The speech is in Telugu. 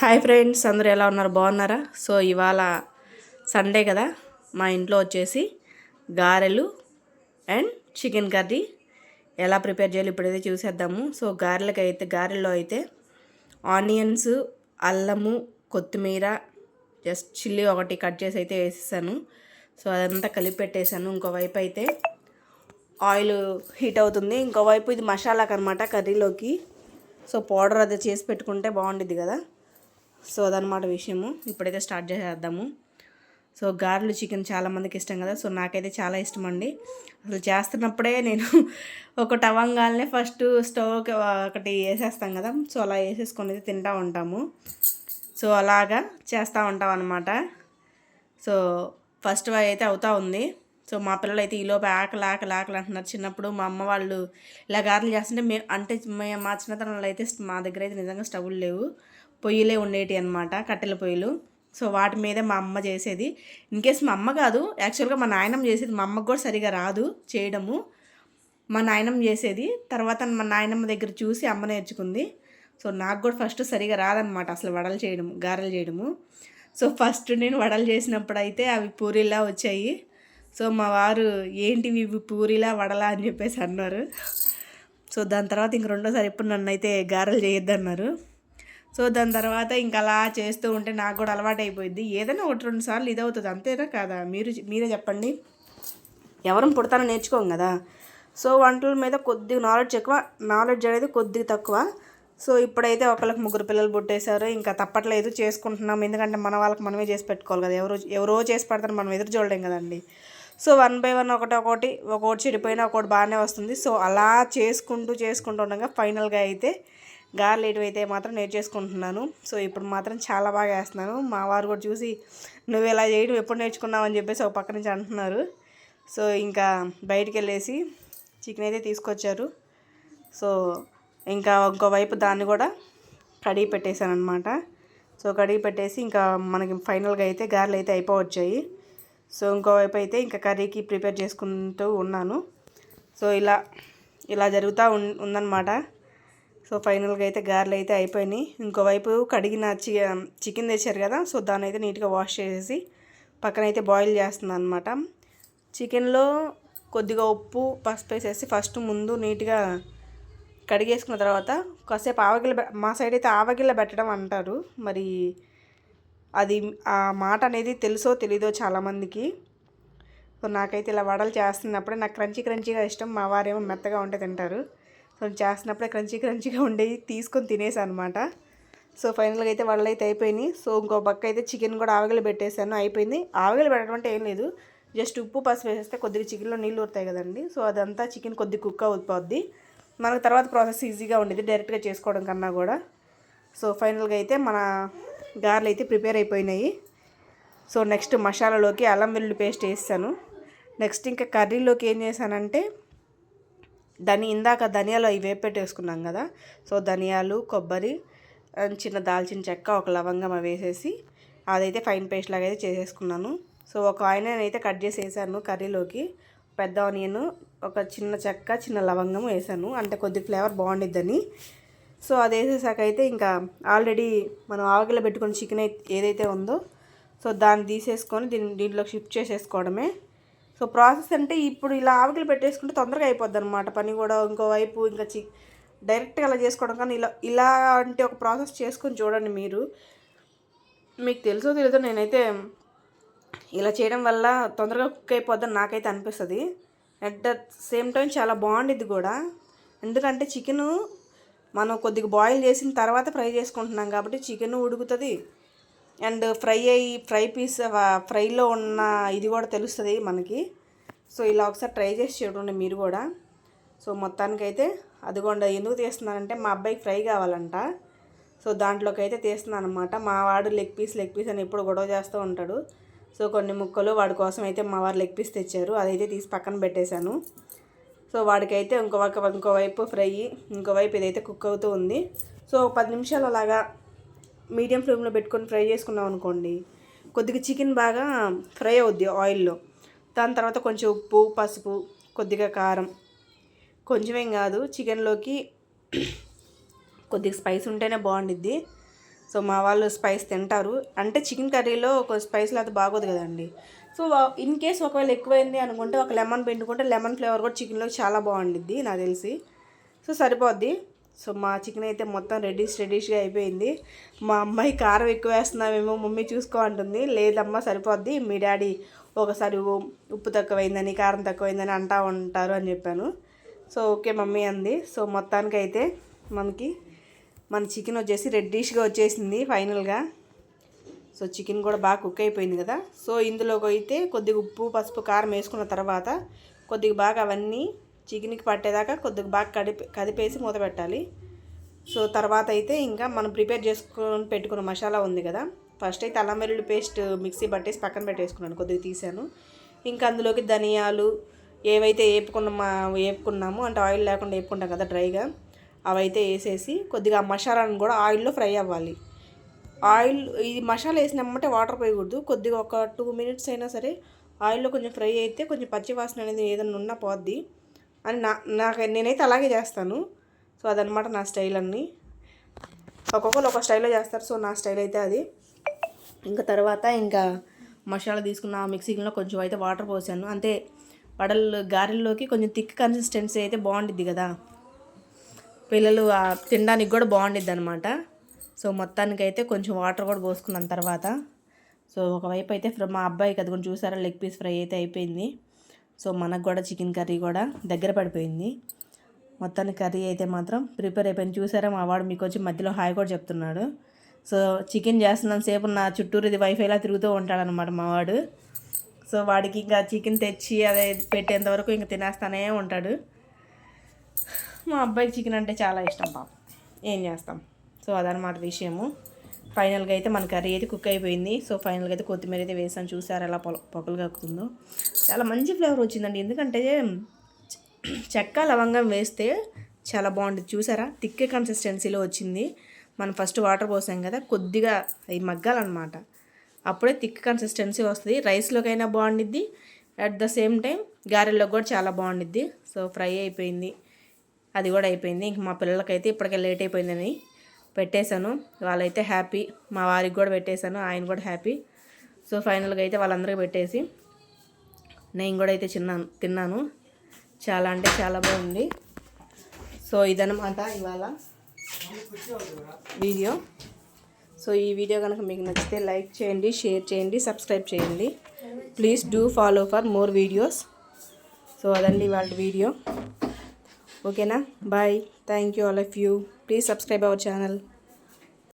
హాయ్ ఫ్రెండ్స్ అందరూ ఎలా ఉన్నారు? బాగున్నారా? సో ఇవాళ సండే కదా మా ఇంట్లో వచ్చేసి గారెలు అండ్ చికెన్ కర్రీ. ఎలా ప్రిపేర్ చేయాలి ఇప్పుడైతే చూసేద్దాము. సో గారెలకు అయితే గారెల్లో అయితే ఆనియన్స్ అల్లము కొత్తిమీర జస్ట్ చిల్లీ ఒకటి కట్ చేసి అయితే వేసేసాను. సో అదంతా కలిపి పెట్టేశాను ఇంకోవైపు అయితే ఆయిల్ హీట్ అవుతుంది. ఇంకోవైపు ఇది మసాలాకి అనమాట కర్రీలోకి. సో పౌడర్ అది చేసి పెట్టుకుంటే బాగుండిద్ది కదా. సో అదనమాట విషయము. ఇప్పుడైతే స్టార్ట్ చేసేద్దాము. సో గారెలు చికెన్ చాలామందికి ఇష్టం కదా. సో నాకైతే చాలా ఇష్టం అండి అసలు చేస్తున్నప్పుడే నేను ఒక అవ్వంగానే ఫస్ట్ స్టవ్ ఒకటి వేసేస్తాం కదా. సో అలా వేసేసుకొని అయితే తింటూ ఉంటాము. సో అలాగా చేస్తూ ఉంటాం అనమాట సో ఫస్ట్ వై అయితే అవుతా ఉంది. సో మా పిల్లలు అయితే ఈలోపు ఆకలి ఆకలి ఆకలి అంటున్నారు. చిన్నప్పుడు మా అమ్మ వాళ్ళు ఇలా గారెలు చేస్తుంటే మే అంటే మా చిన్నతనంలో అయితే మా దగ్గర అయితే నిజంగా స్టవ్లు లేవు. పొయ్యిలే ఉండేటి అనమాట కట్టెల పొయ్యిలు. సో వాటి మీదే మా అమ్మ చేసేది. ఇన్ కేస్ మా అమ్మ కాదు యాక్చువల్గా మా నాయనమ్మ చేసేది మా అమ్మకు కూడా సరిగా రాదు చేయడము. మా నాయనమ్మ చేసేది. తర్వాత మా నాయనమ్మ దగ్గర చూసి అమ్మ నేర్చుకుంది. సో నాకు కూడా ఫస్ట్ సరిగా రాదనమాట అసలు వడలు చేయడము గారెలు చేయడము. సో ఫస్ట్ నేను వడలు చేసినప్పుడు అయితే అవి పూరీలా వచ్చాయి. సో మా వారు ఏంటివి ఇవి పూరీలా వడలా? అని చెప్పేసి అన్నారు. సో దాని తర్వాత ఇంక రెండోసారి ఎప్పుడు నన్ను అయితే గారెలు చేయొద్దన్నారు సో దాని తర్వాత ఇంక అలా చేస్తూ ఉంటే నాకు కూడా అలవాటు అయిపోయింది ఏదైనా ఒకటి రెండు సార్లు ఇది అవుతుంది అంతేనా కదా? మీరు మీరే చెప్పండి. ఎవరం పుడతానో నేర్చుకోం కదా. సో వంటల మీద కొద్దిగా నాలెడ్జ్ ఎక్కువ నాలెడ్జ్ అనేది కొద్దిగా తక్కువ. సో ఇప్పుడైతే ఒకళ్ళకి ముగ్గురు పిల్లలు పుట్టేశారు ఇంకా తప్పట్లేదు చేసుకుంటున్నాం. ఎందుకంటే మన వాళ్ళకి మనమే చేసి పెట్టుకోవాలి కదా. ఎవరో ఎవరో చేసి పెడతారు మనం ఎదురు చూడలేం కదండి. సో వన్ బై వన్ ఒకటి ఒకటి ఒకటి చెడిపోయినా ఒకటి బాగానే వస్తుంది. సో అలా చేసుకుంటూ చేసుకుంటూ ఉండగా ఫైనల్గా అయితే గార్లు అయితే మాత్రం నేర్చేసుకుంటున్నాను సో ఇప్పుడు మాత్రం చాలా బాగా వేస్తున్నాను. మా వారు కూడా చూసి నువ్వు ఇలా చేయడం ఎప్పుడు నేర్చుకున్నావు? అని చెప్పేసి ఒక పక్క నుంచి అంటున్నారు. సో ఇంకా బయటికి వెళ్ళేసి చికెన్ అయితే తీసుకొచ్చారు. సో ఇంకా ఇంకోవైపు దాన్ని కూడా కడిగి పెట్టేశాను అనమాట సో కడిగి పెట్టేసి ఇంకా మనకి ఫైనల్గా అయితే గారెలు అయితే అయిపోవచ్చాయి. సో ఇంకోవైపు అయితే ఇంకా కర్రీకి ప్రిపేర్ చేసుకుంటూ ఉన్నాను. సో ఇలా ఇలా జరుగుతూ ఉందన్నమాట. సో ఫైనల్గా అయితే గారెలు అయితే అయిపోయినాయి. ఇంకోవైపు కడిగిన చి చికెన్ తెచ్చారు కదా సో దాన్ని అయితే నీట్గా వాష్ చేసేసి పక్కన అయితే బాయిల్ చేస్తున్నాను అనమాట చికెన్లో కొద్దిగా ఉప్పు పసుపు వేసేసి ఫస్ట్ ముందు నీట్గా కడిగేసుకున్న తర్వాత కాసేపు ఆవగిల్ల మా సైడ్ అయితే ఆవగిల్ల పెట్టడం అంటారు. మరి అది ఆ మాట అనేది తెలుసో తెలీదో చాలామందికి. సో నాకైతే ఇలా వడలు చేస్తున్నప్పుడే నాకు క్రంచీ క్రంచీగా ఇష్టం. మా వారేమో మెత్తగా ఉంటే తింటారు. కొంచెం చేస్తున్నప్పుడే క్రంచీ క్రంచీగా ఉండేవి తీసుకొని తినేసాను అనమాట సో ఫైనల్గా అయితే వడలు అయితే అయిపోయినాయి. సో ఇంకో పక్క అయితే చికెన్ కూడా ఆవగలు పెట్టేశాను. అయిపోయింది. ఆవగలు పెట్టడం అంటే ఏం లేదు. జస్ట్ ఉప్పు పసుపు వేసేస్తే కొద్దిగా చికెన్లో నీళ్ళు ఊరుతాయి కదండి. సో అదంతా చికెన్ కొద్ది కుక్ అవుతుంది. మనకు తర్వాత ప్రాసెస్ ఈజీగా ఉండేది. డైరెక్ట్గా చేసుకోవడం కన్నా కూడా. సో ఫైనల్గా అయితే మన గారెలు అయితే ప్రిపేర్ అయిపోయినాయి. సో నెక్స్ట్ మసాలాలోకి అల్లం వెల్లుల్లి పేస్ట్ వేసాను నెక్స్ట్ ఇంకా కర్రీలోకి ఏం చేశానంటే ధని ఇందాక ధనియాలు అవి వేపెట్టేసుకున్నాం కదా. సో ధనియాలు కొబ్బరి చిన్న దాల్చిన చెక్క ఒక లవంగం అవి వేసేసి అదైతే ఫైన్ పేస్ట్ లాగా అయితే చేసేసుకున్నాను. సో ఒక ఆనియన్ అయితే కట్ చేసి వేసాను కర్రీలోకి. పెద్ద ఆనియన్ ఒక చిన్న చెక్క చిన్న లవంగం వేసాను. అంటే కొద్ది ఫ్లేవర్ బాగుండిద్దని. సో అది వేసేసాక అయితే ఇంకా ఆల్రెడీ మనం ఆవగిలో పెట్టుకున్న చికెన్ ఏదైతే ఉందో సో దాన్ని తీసేసుకొని దీన్ని దీంట్లో షిఫ్ట్ చేసేసుకోవడమే. సో ప్రాసెస్ అంటే ఇప్పుడు ఇలా ఆవికలు పెట్టేసుకుంటే తొందరగా అయిపోద్ది అనమాట పని కూడా ఇంకోవైపు ఇంకా చి డైరెక్ట్గా అలా చేసుకోవడం కానీ ఇలా ఇలా అంటే ఒక ప్రాసెస్ చేసుకొని చూడండి మీరు. మీకు తెలుసో తెలీదో నేనైతే ఇలా చేయడం వల్ల తొందరగా కుక్ అయిపోద్దని నాకైతే అనిపిస్తుంది. అట్ ద సేమ్ టైం చాలా బాగుండిద్ది కూడా. ఎందుకంటే చికెను మనం కొద్దిగా బాయిల్ చేసిన తర్వాత ఫ్రై చేసుకుంటున్నాం కాబట్టి చికెన్ ఉడుకుతుంది. అండ్ ఫ్రై అయ్యి ఫ్రై పీస్ ఫ్రైలో ఉన్న ఇది కూడా తెలుస్తుంది మనకి. సో ఇలా ఒకసారి ట్రై చేసి చూడండి మీరు కూడా. సో మొత్తానికైతే అదిగోండి ఎందుకు తీస్తున్నానంటే మా అబ్బాయికి ఫ్రై కావాలంట. సో దాంట్లోకి అయితే తీస్తున్నాను అనమాట మా వాడు లెగ్ పీస్ లెగ్ పీస్ అని ఎప్పుడు గొడవ చేస్తూ ఉంటాడు. సో కొన్ని ముక్కలు వాడి కోసం అయితే మా వారు లెగ్ పీస్ తెచ్చారు. అదైతే తీసి పక్కన పెట్టేశాను. సో వాడికైతే ఇంకో వైపు ఇంకోవైపు ఫ్రై ఇంకోవైపు ఇదైతే కుక్ అవుతూ ఉంది. సో పది నిమిషాలు అలాగా మీడియం ఫ్లేమ్లో పెట్టుకొని ఫ్రై చేసుకున్నాం అనుకోండి కొద్దిగా చికెన్ బాగా ఫ్రై అవుద్ది ఆయిల్లో. దాని తర్వాత కొంచెం ఉప్పు పసుపు కొద్దిగా కారం. కొంచెమేం కాదు చికెన్లోకి కొద్దిగా స్పైస్ ఉంటేనే బాగుండిద్ది. సో మా వాళ్ళు స్పైస్ తింటారు. అంటే చికెన్ కర్రీలో ఒక స్పైస్ లేకపోతే బాగోదు కదండి. సో ఇన్ కేస్ ఒకవేళ ఎక్కువైంది అనుకుంటే ఒక లెమన్ పిండుకుంటే లెమన్ ఫ్లేవర్ కూడా చికెన్లో చాలా బాగుండిద్ది నాకు తెలిసి. సో సరిపోద్ది. సో మా చికెన్ అయితే మొత్తం రెడీస్ రెడీష్గా అయిపోయింది. మా అమ్మాయి కారం ఎక్కువ వేస్తున్నామేమో మమ్మీ చూసుకో అంటుంది. లేదమ్మా సరిపోద్ది మీ డాడీ ఒకసారి ఉప్పు తక్కువైందని కారం తక్కువైందని అంటా ఉంటారు అని చెప్పాను. సో ఓకే మమ్మీ అంది. సో మొత్తానికి అయితే మనకి మన చికెన్ వచ్చేసి రెడ్డిష్గా వచ్చేసింది ఫైనల్గా. సో చికెన్ కూడా బాగా కుక్ అయిపోయింది కదా. సో ఇందులోకి అయితే కొద్దిగా ఉప్పు పసుపు కారం వేసుకున్న తర్వాత కొద్దిగా బాగా అవన్నీ చికెన్కి పట్టేదాకా కొద్దిగా బాగా కడిపి కదిపేసి మూత పెట్టాలి. సో తర్వాత అయితే ఇంకా మనం ప్రిపేర్ చేసుకొని పెట్టుకున్న మసాలా ఉంది కదా. ఫస్ట్ అయితే అల్లం వెల్లుల్లి పేస్ట్ మిక్సీ పట్టేసి పక్కన పెట్టేసుకున్నాను కొద్దిగా తీసాను. ఇంకా అందులోకి ధనియాలు ఏవైతే వేపుకున్న వేపుకున్నామో అంటే ఆయిల్ లేకుండా వేపుకుంటాం కదా డ్రైగా అవైతే వేసేసి కొద్దిగా మసాలాను కూడా ఆయిల్లో ఫ్రై అవ్వాలి. ఆయిల్ ఈ మసాలా వేసినామంటే వాటర్ పోయకూడదు. కొద్దిగా ఒక టూ మినిట్స్ అయినా సరే ఆయిల్లో కొంచెం ఫ్రై అయితే కొంచెం పచ్చి వాసన అనేది ఏదైనా ఉన్నా పోద్ది. అని నా నాకు నేనైతే అలాగే చేస్తాను. సో అదనమాట నా స్టైల్ అన్ని. ఒక్కొక్కరు ఒక స్టైల్లో చేస్తారు. సో నా స్టైల్ అయితే అది. ఇంకా తర్వాత ఇంకా మసాలా తీసుకున్న మిక్సీలో కొంచెం అయితే వాటర్ పోసాను. అంతే వడలు గారెల్లోకి కొంచెం థిక్ కన్సిస్టెన్సీ అయితే బాగుండిద్ది కదా. పిల్లలు తినడానికి కూడా బాగుండిద్ది అనమాట సో మొత్తానికి అయితే కొంచెం వాటర్ కూడా పోసుకున్నాను తర్వాత. సో ఒకవైపు అయితే మా అబ్బాయికి అది కొంచెం చూసారా లెగ్ పీస్ ఫ్రై అయితే అయిపోయింది. సో మనకు కూడా చికెన్ కర్రీ కూడా దగ్గర పడిపోయింది. మొత్తానికి కర్రీ అయితే మాత్రం ప్రిపేర్ అయిపోయింది. చూసారా మా వాడు మీకు వచ్చి మధ్యలో హాయ్ కూడా చెప్తున్నాడు. సో చికెన్ చేస్తున్నాను సేపు నా చుట్టూరు ఇది వైఫైలా తిరుగుతూ ఉంటాడనమాట మా వాడు. సో వాడికి ఇంకా చికెన్ తెచ్చి అదే పెట్టేంత వరకు ఇంకా తినేస్తానే ఉంటాడు. మా అబ్బాయికి చికెన్ అంటే చాలా ఇష్టం పాప. ఏం చేస్తాం? సో అదనమాట విషయము. ఫైనల్గా అయితే మన కర్రీ అయితే కుక్ అయిపోయింది. సో ఫైనల్గా అయితే కొత్తిమీర అయితే వేసాను చూసారు ఎలా పొ పొగలు కక్కుతుందో. చాలా మంచి ఫ్లేవర్ వచ్చిందండి. ఎందుకంటే చెక్క లవంగం వేస్తే చాలా బాగుంటుంది. చూసారా? తిక్కే కన్సిస్టెన్సీలో వచ్చింది. మనం ఫస్ట్ వాటర్ పోసాం కదా కొద్దిగా అవి మగ్గాలన్నమాట. అప్పుడే థిక్ కన్సిస్టెన్సీ వస్తుంది. రైస్లోకైనా బాగుండిద్ది. అట్ ద సేమ్ టైం గారెల్లో కూడా చాలా బాగుండిద్ది. సో ఫ్రై అయిపోయింది. అది కూడా అయిపోయింది. ఇంక మా పిల్లలకైతే ఇప్పటికే లేట్ అయిపోయిందని పెట్టేశాను. వాళ్ళైతే హ్యాపీ. మా వారికి కూడా పెట్టేశాను. ఆయన కూడా హ్యాపీ. సో ఫైనల్గా అయితే వాళ్ళందరికీ పెట్టేసి నేను కూడా అయితే చిన్నాను తిన్నాను. చాలా అంటే చాలా బాగుంది. సో ఇదనమాట ఇవాళ వీడియో. సో ఈ వీడియో కనుక మీకు నచ్చితే లైక్ చేయండి షేర్ చేయండి సబ్స్క్రైబ్ చేయండి. Please do follow for more videos. So అదండి వాళ్ళ వీడియో. ఓకేనా? Bye. Thank you all of you. Please subscribe our channel.